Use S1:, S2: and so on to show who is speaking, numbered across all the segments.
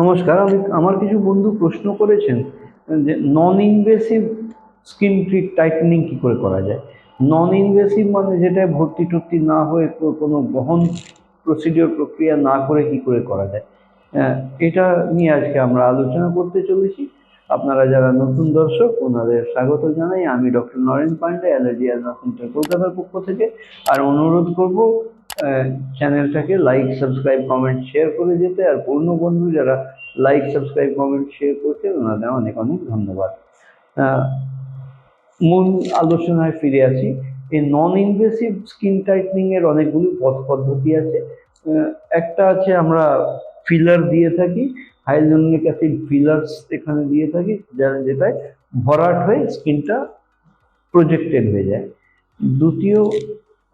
S1: নমস্কার, আমি আমার কিছু বন্ধু প্রশ্ন করেছেন যে non invasive skin treat tightening কী করে করা যায়? নন ইনভেসিভ মানে যেটা ভর্তি টর্তি না হয়ে কোনো গহন প্রসিডিওর প্রক্রিয়া না করে কি করে করা যায়? এটা নিয়ে আজকে আমরা আলোচনা করতে চলেছি। আপনারা যারা নতুন দর্শক, ওনাদের স্বাগত জানাই। আমি doctor Naren Pande, allergy asthma centre কলকাতার পক্ষ থেকে। আর অনুরোধ করব চ্যানেলটাকে লাইক সাবস্ক্রাইব কমেন্ট শেয়ার করে যেতে আর পূর্ণ বন্ধু যারা লাইক সাবস্ক্রাইব কমেন্ট শেয়ার করছেন, ওনাদের অনেক অনেক ধন্যবাদ। মূল আলোচনায় ফিরে আসি। এই নন ইনভেসিভ স্কিন টাইটনিং এর অনেকগুলো পথ পদ্ধতি আছে। একটা আছে আমরা ফিলার দিয়ে থাকি হাইলোনিক অ্যাসিড ফিলার্স এখানে দিয়ে থাকি যা- যেটায় ভরাট হয়ে স্কিনটা প্রজেক্টেড হয়ে যায়। দ্বিতীয়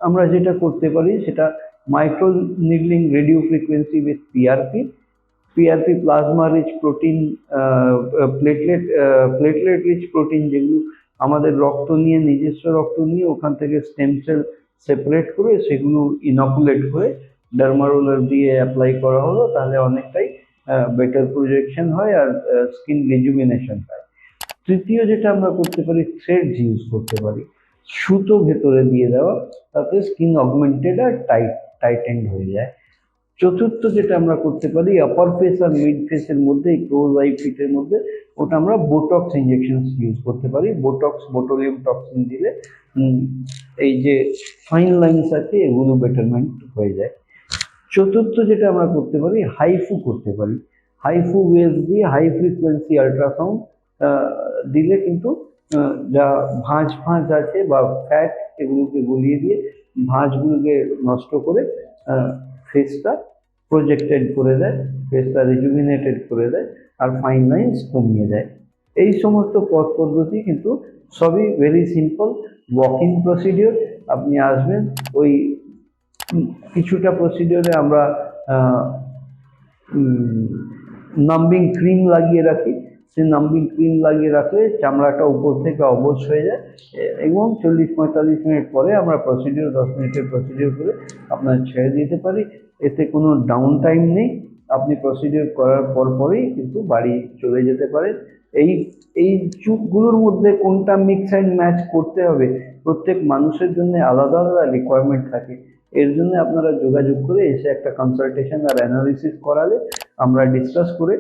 S1: আমরা যেটা করতে পারি সেটা needling radio frequency with PRP PRP plasma rich protein platelet platelet rich protein যেগুলো আমাদের রক্ত নিয়ে, নিজস্ব রক্ত নিয়ে ওখান থেকে স্টেম সেল সেপারেট করে সেগুলো ইনকুলেট করে ডার্মারোলার দিয়ে অ্যাপ্লাই করা হলো, তাহলে অনেকটাই বেটার প্রজেকশন হয় আর স্কিন রিজুমিনেশন হয়। তৃতীয় যেটা আমরা করতে পারি থ্রেডস ইউজ করতে পারি। সুতো ভেতরে দিয়ে দেওয়া, তাতে স্কিন অগমেন্টেড আর টাইট টাইটেন্ড হয়ে যায়। চতুর্থ যেটা আমরা করতে পারি আপার ফেস আর মিড ফেসের মধ্যে, এই ক্লোজ আই ফিটের মধ্যে, ওটা আমরা বোটক্স ইঞ্জেকশন ইউজ করতে পারি। বোটক্স বোটোলিয়াম টক্সিন দিলে এই যে ফাইন লাইন্স আছে, এগুলো বেটারমেন্ট হয়ে যায়। চতুর্থ যেটা আমরা করতে পারি হাইফু করতে পারি। হাইফু ওয়েভ দিয়ে হাই ফ্রিকোয়েন্সি আল্ট্রাসাউন্ড দিলে কিন্তু যা ভাঁজ ভাঁজ আছে বা ফ্যাট এগুলোকে গলিয়ে দিয়ে ভাঁজগুলোকে নষ্ট করে ফেসটা প্রজেক্টেড করে দেয় ফেসটা রিজুমিনেটেড করে দেয় আর ফাইন লাইন্স কমিয়ে দেয়। এই সমস্ত পথ পদ্ধতি কিন্তু সবই ভেরি সিম্পল ওয়াকিং প্রসিডিওর আপনি আসবেন, ওই কিছুটা প্রসিডিওরে আমরা নাম্বিং ক্রিম লাগিয়ে রাখি। সেই নাম্বিং ক্রিম লাগিয়ে রাখলে চামড়াটা উপর থেকে অবশ হয়ে যায়। এবং চল্লিশ পঁয়তাল্লিশ মিনিট পরে আমরা প্রসিডিওর দশ মিনিটের প্রসিডিওর করে আপনার ছেড়ে দিতে পারি। এতে কোনো ডাউন টাইম নেই। আপনি প্রসিডিওর করার পর পরেই কিন্তু বাড়ি চলে যেতে পারেন। এই এই চুপগুলোর মধ্যে কোনটা মিক্স অ্যান্ড ম্যাচ করতে হবে? প্রত্যেক মানুষের জন্য আলাদা আলাদা রিকোয়ারমেন্ট থাকে। এর জন্য আপনারা যোগাযোগ করে এসে একটা কনসালটেশন আর অ্যানালিসিস করালে আমরা ডিসকাস করে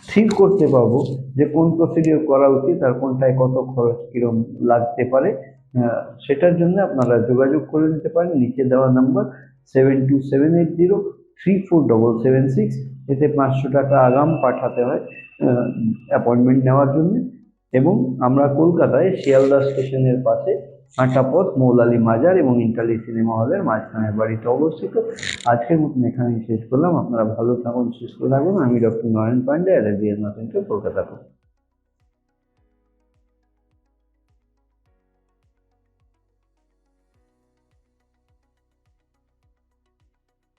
S1: স্থির করতে পারব যে কোন প্রসিডিওর করা উচিত আর কোনটায় কত খরচ কিরম লাগতে পারে। সেটার জন্য আপনারা যোগাযোগ করে নিতে পারেন। নিচে দেওয়া number seven two seven eight zero three four double seven six এতে পাঁচশো টাকা আগাম পাঠাতে হয় অ্যাপয়েন্টমেন্ট নেওয়ার জন্য। এবং আমরা কলকাতায় শিয়ালদা স্টেশনের পাশে আটাপথ পথ মৌলালি মাজার এবং ইন্টারলি সিনেমা হলের মাঝখানের বাড়িতে অবস্থিত। আজকের মতন এখানেই শেষ করলাম। আপনারা ভালো থাকুন, সুস্থ থাকুন। আমি doctor Nayan Pande allergy centre Kolkata.